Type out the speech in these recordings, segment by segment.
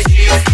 ideas.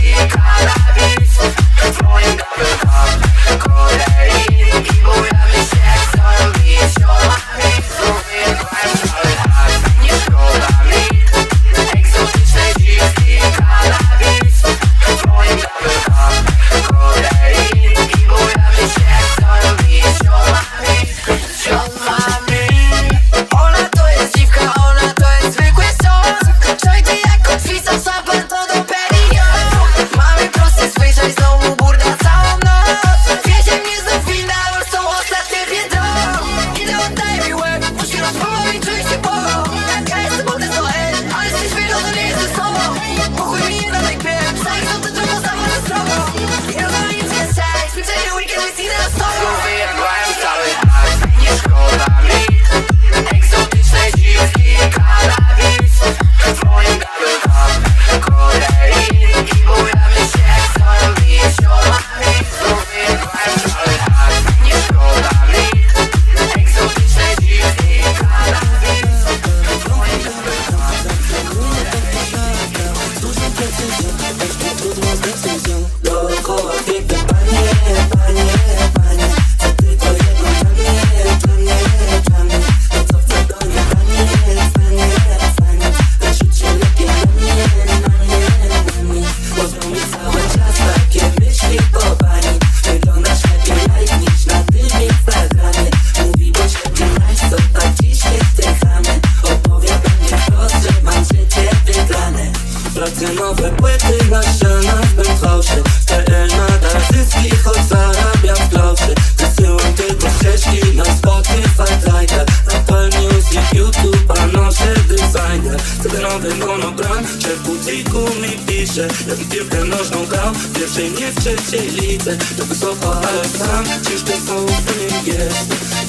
kolorowe płyty na ścianach bym fałszy PL nadal zyski, choć zarabiam groszy Wysyłam tylko ścieżki na Spotify Tidal Apple Music, YouTube, a noszę designer. Ten nowy monogram, że w butiku mi pisze. Jak piłkę nożną grał, w pierwszej nie w trzeciej lidze. To wysoko, ale sam, czyż ty są w tym jest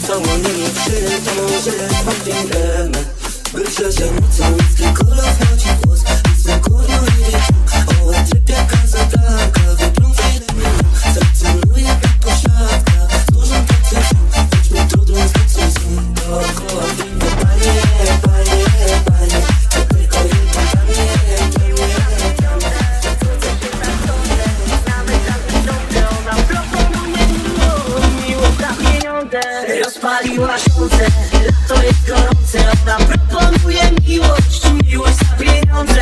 Cało nie mi przyjęto, że jest mam piękne By przesiąc, tylko rozchodzi głos Rozpaliła szkółce, lato jest gorące Ona proponuje miłość, miłość za pieniądze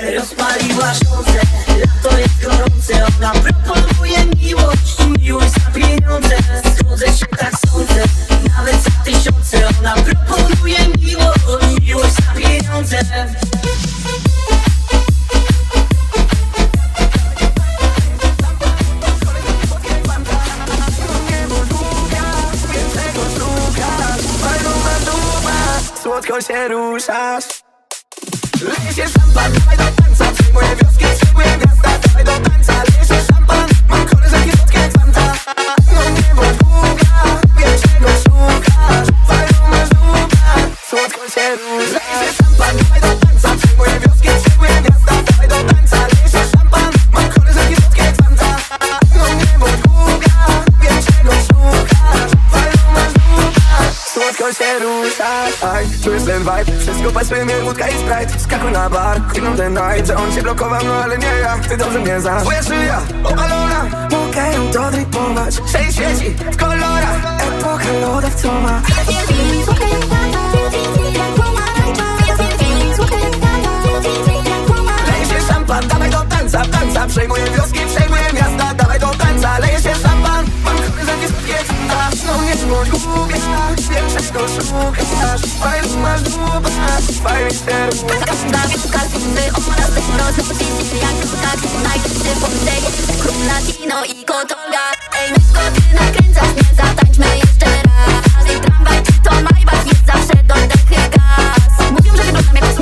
Rozpaliła szkółce, lato jest gorące Ona proponuje miłość, miłość za pieniądze. Zgodzę się, tak sądzę, nawet za tysiące. Ona proponuje miłość, miłość za pieniądze. Słodko się ruszasz Leje się szampan, dawaj do tańca. Wioski, przyjmuję miasta Dawaj do tańca, leje się szampan Mam koleżanki słodkie jak Słodko się ruszasz Aj, czujesz ten vibe. Wszystko pasuje mi wódka i sprite. Skakuj na bar, kliknął ten night Że on cię blokował, no ale nie ja. Ty dobrze mnie znasz. Twoja szyja, opalona Mogę ją dodrypować. Sześć świeci w kolorach. Epoka lodowcowa. Leje się szampan, dawaj do tańca, tańca. Przejmuję wioski, przejmuję miasta Fanta No nie bądź głupia Wiem czego szukasz Fajny masz długo Fajny się ruszasz Latino i kotonga. Ej, myszko, ty nakręcasz mnie, zatańczmy jeszcze raz. Ej, tramwaj czy to Maybach, jest zawsze do dechy gaz. Mówią, że wyglądam jak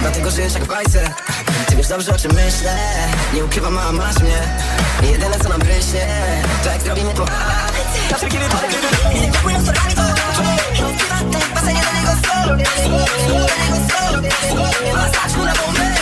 Dlatego żyjesz jak w bajce Ty wiesz dobrze o czym myślę Nie ukrywam, mama masz mnie Jedyne co nam bryśnie To jak zrobimy to Na wszelki wypadek, nie płyną storami to bombę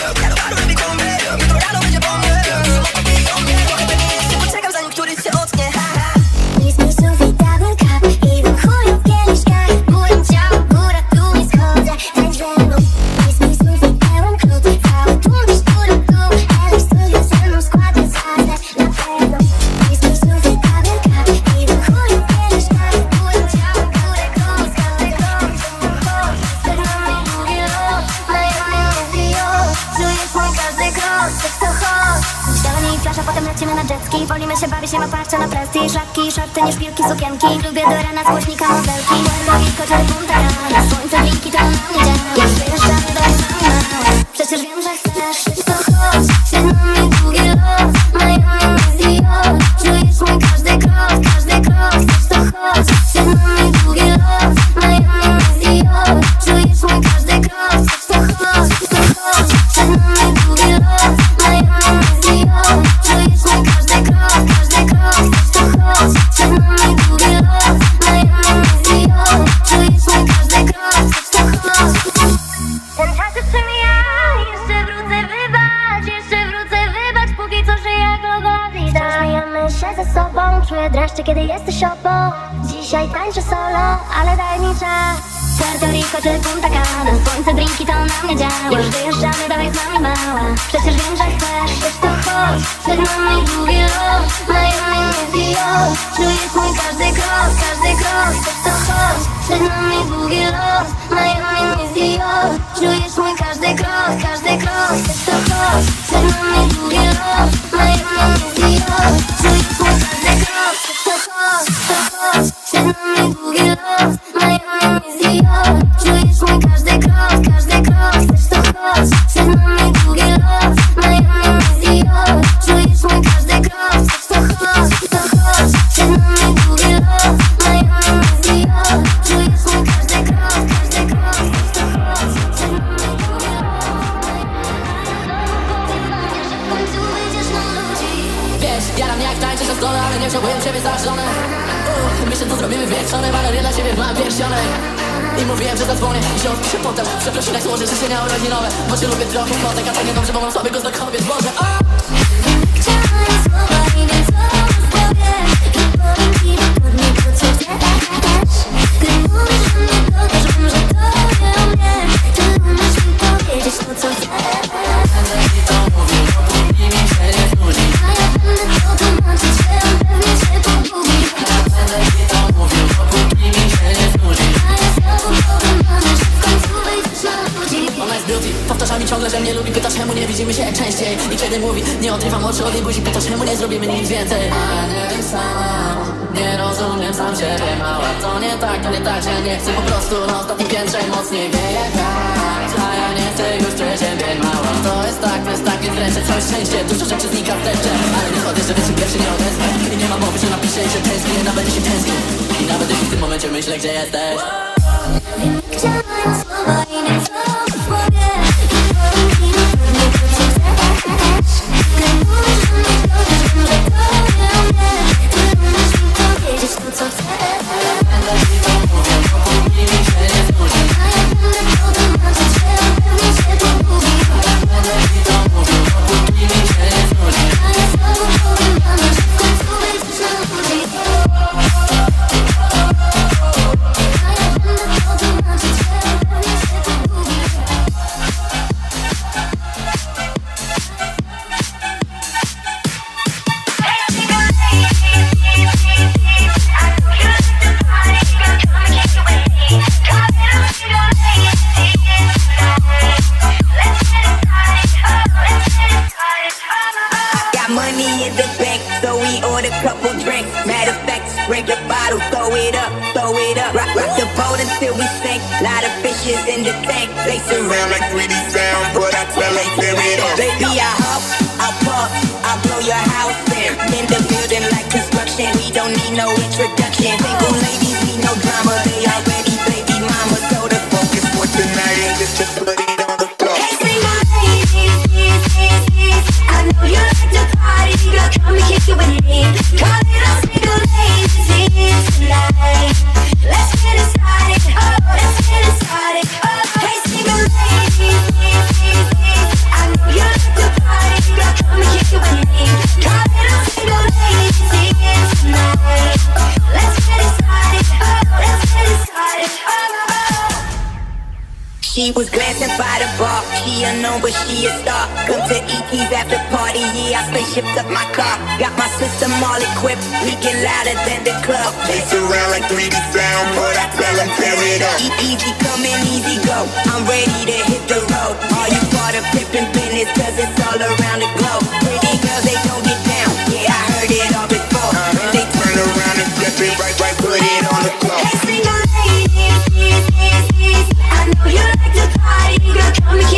Lubię do rana z głośnika modelki Rico, Punta Cana Słońce, drinki, to na mnie działa. Już wyjeżdżamy, dawaj z nami mała. Przecież wiem, że chcesz, wiesz to chodź. Nami długi lot, Miami, New York Czujesz mój każdy krok, każdy krok Chcesz to chodź, nami długi lot Miami, New York Czujesz mój każdy krok, każdy krok Chcesz to chodź, nami długi lot Miami, New York Czujesz mój każdy krok Chcesz to chodź, to chodź. Nami długi York Każdy krok, każdy krok Chcesz to chodź, każdy krok Chcesz to chodź, każdy krok, każdy krok Chcesz to chodź, jak tańczysz na stole, ale nie wziąłem ciebie za żonę. Uff, Myślę, zrobimy wieczorem, ale nie dla ciebie mam pierścionek mówiłem, że zadzwonię. I się odpiszę potem Przeprosinek złożę życzenia urodzinowe Bo cię lubię trochę kotek, a tak niedobrze, bo mam słabego znakowiec Boże, o! Ciągle, że mnie lubi Pyta czemu nie widzimy się częściej. I kiedy mówi, nie odrywam oczu od jej buzi Pyta czemu nie zrobimy nic więcej. A nie wiem sama, nie rozumiem sam siebie. Mała, to nie tak, to nie tak, że nie chcę po prostu Na ostatnim piętrze mocniej wieje wiatr A ja nie chcę już czuć ciebie mała To jest tak, to jest tak, więc wręczę całe szczęście. Dużo rzeczy znika w deszcze Ale nie chodzę, żeby się pierwszy nie odezwę I nie ma mowy, że napiszę i że tęsknię Nawet jeśli tęsknię I nawet jeśli w tym momencie myślę, gdzie jesteś. Chciałam słowa i wiem throw it up, throw it up. Rock, rock the boat until we sink. Lot of fishes in the tank. They surround like 3D sound, but I tell them it up. Baby, I hop, I puff, I blow your house in. In the building like construction, we don't need no introduction. Single ladies need no drama, they already baby mama. So the focus for tonight is just to put it on the floor. Hey, single ladies, I know you like to party, girl. Come and kick it with me. Call She was glancing by the bar. She unknown, but she a star. Come to ET's after party. Yeah, I spaceshipped up my car. Got my system all equipped. Leaking louder than the club. Face around like 3D sound, but I tell them tear it up. Easy come and easy go. I'm ready to hit the road. All you part of pimpin' business? Cause it's all around the globe. Pretty girls, they don't get down. Yeah, I heard it all before. Uh-huh. They turn around and flip it right, right. Let's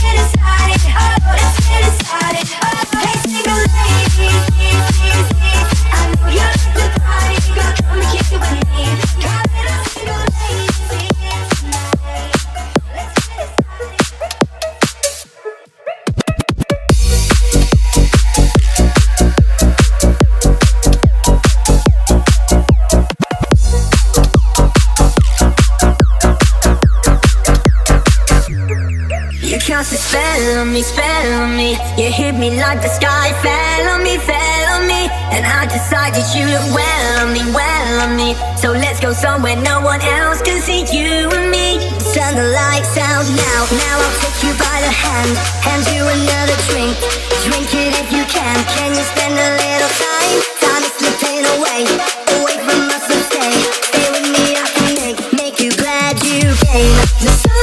get it started. Oh, let's get it started. Oh. You hit me like the sky fell on me, fell on me. And I decided you look well on me, well on me. So let's go somewhere no one else can see you and me. Turn the lights out now, now I'll take you by the hand. Hand you another drink, drink it if you can. Can you spend a little time? Time is slipping away, away from us and stay. Stay with me, I can make, make you glad you came.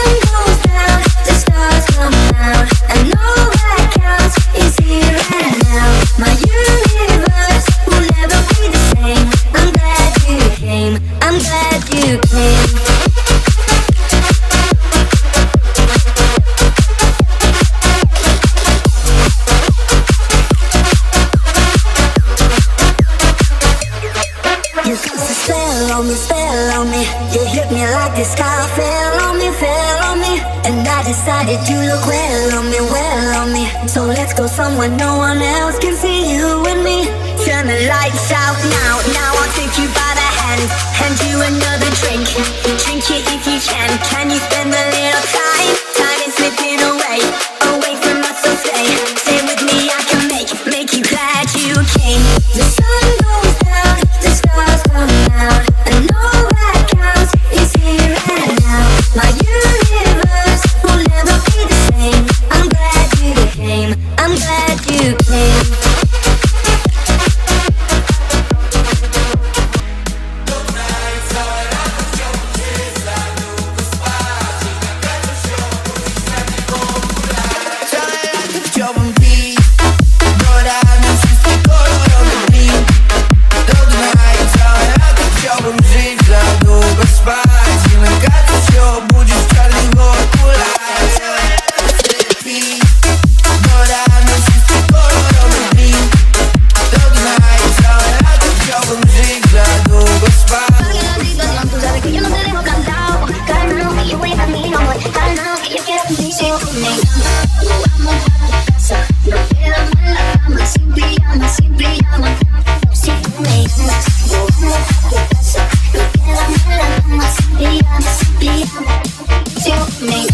me.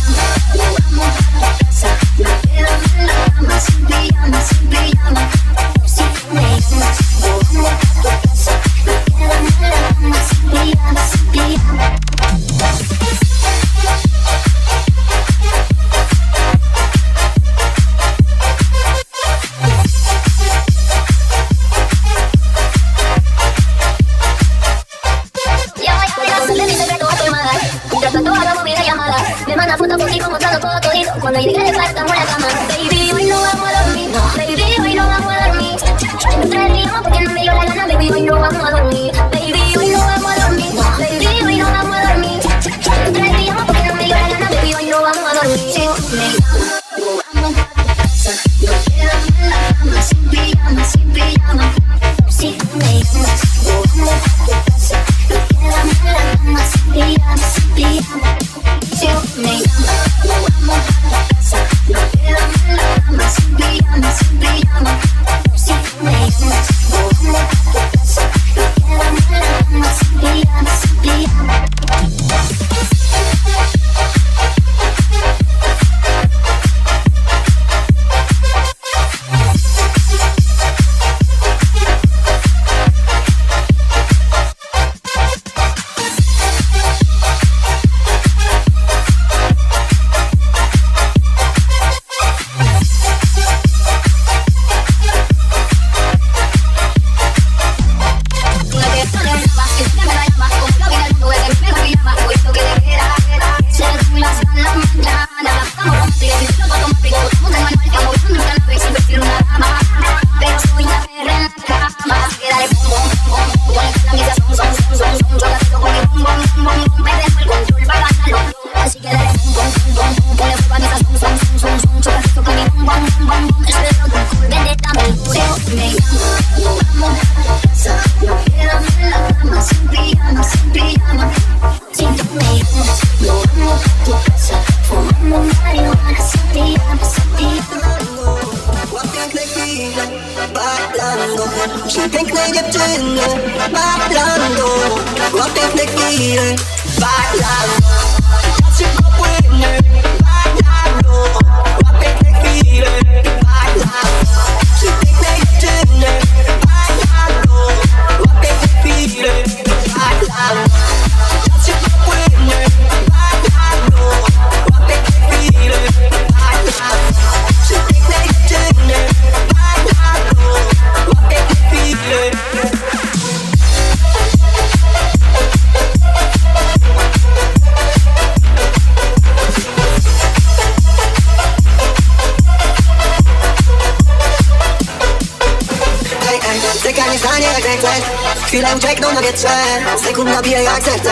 Bije jak serce.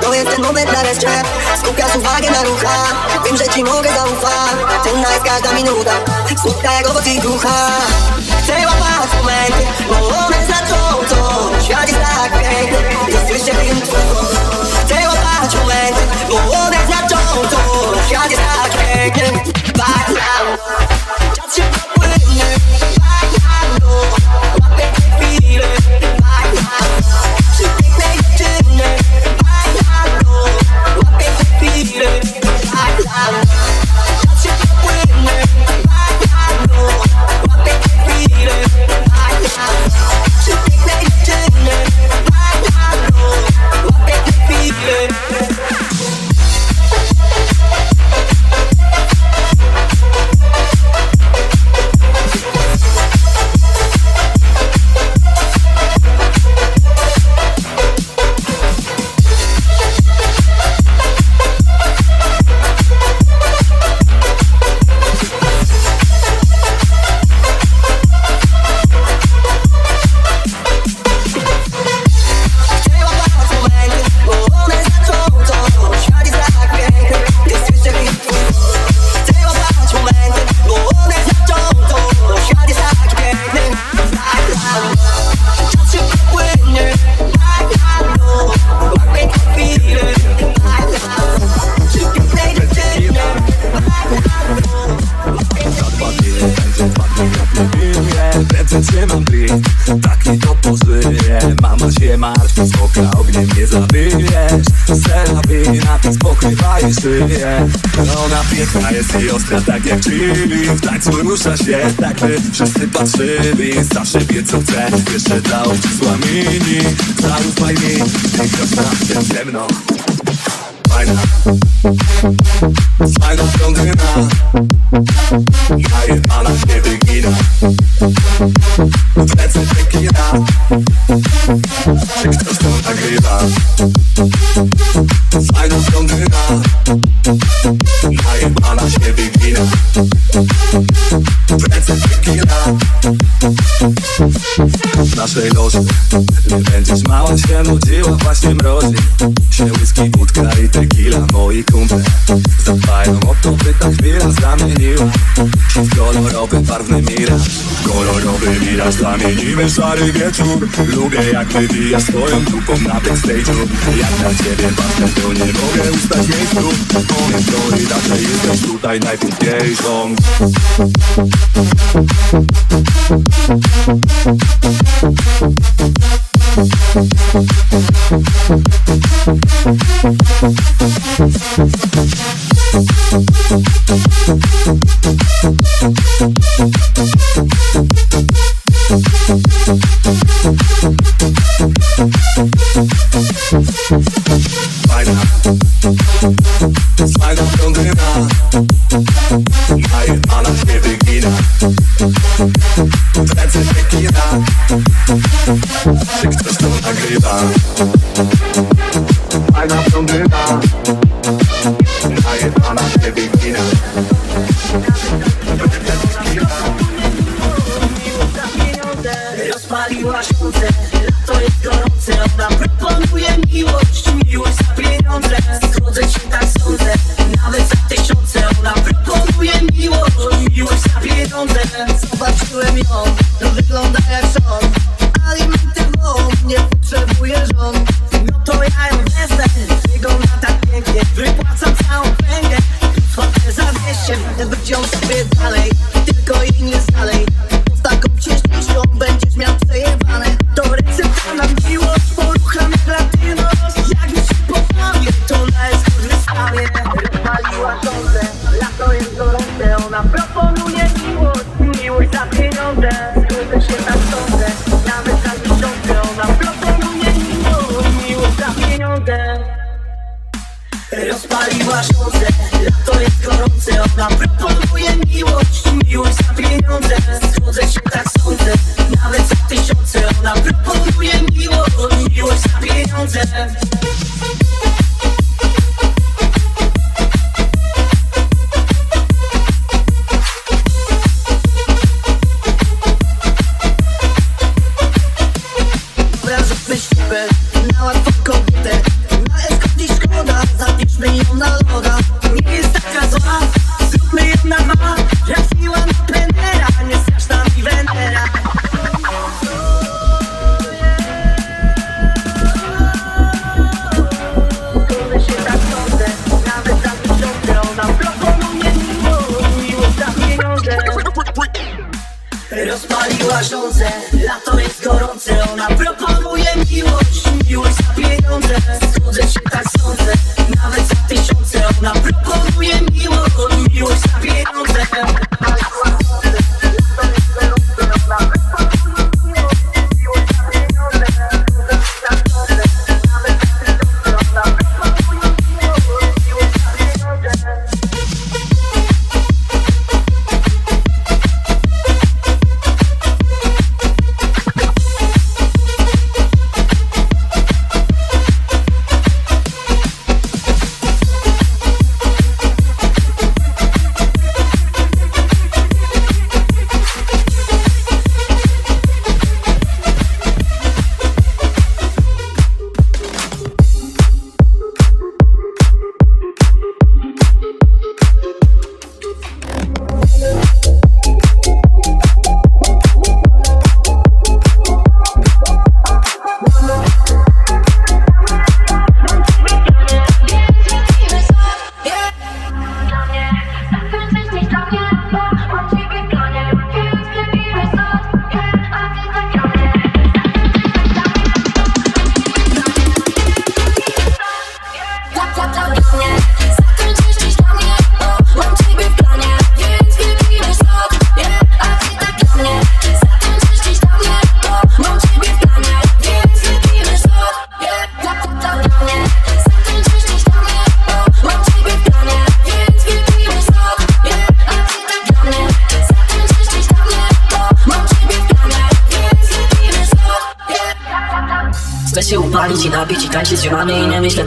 To jest ten moment na reszcie Skupiasz uwagę na ruchach Wiem, że ci mogę zaufać. Cenna jest każda minuta Słodka jak owoc i ducha jest ostra, tak jak chili tańcu rusza się, tak by wszyscy patrzyli Zawsze wie co chce, jeszcze dla obcisła mini Zarówaj mi, piękna tym ciemno Fajna. Fajna blondyna Najebana się wygina W ręce tequila Czy ktoś to nagrywa Fajna blondyna Najebana się wygina W ręce tequila W naszej loży Nie będziesz mała się nudziła Właśnie mrozi się whisky, wódka i tequila Moi kumple. Zadbają o to by ta chwila zamieniła. Się w kolorowy, barwny miraż Kolorowy miraż zamienimy szary wieczór. Lubię jak wybijasz swoją dupą na backstage'u. Jak na ciebie patrzę to nie mogę ustać miejscu. To i raczej jesteś tutaj najpiękniejszą Fajna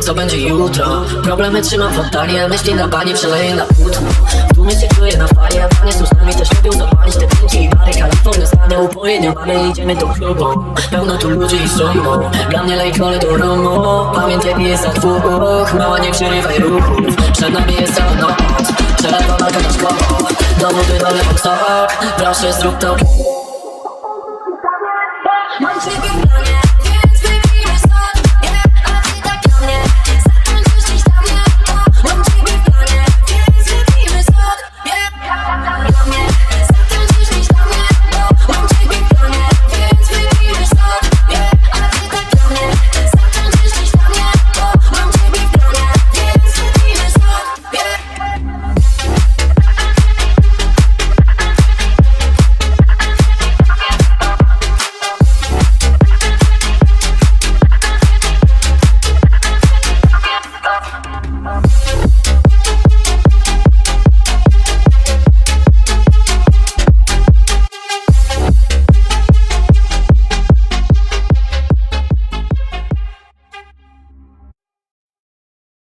co będzie jutro. Problemy trzymam w oddali, myśli na bani przeleję na płótno. W tłumie się czuję na fali, a panie z nami Też lubią zapalić te drinki i bary. Kalifornia znane upoje, nie mamy, idziemy tą klubą Pełno tu ludzi i stromo Dla mnie lejkole do rumu Pamiętaj, mi jest za dwóch. Mała, nie przerywaj ruchów. Przed nami jest cała noc Przelewa na to nasz koło Dowody na lewą stok Proszę, zrób to.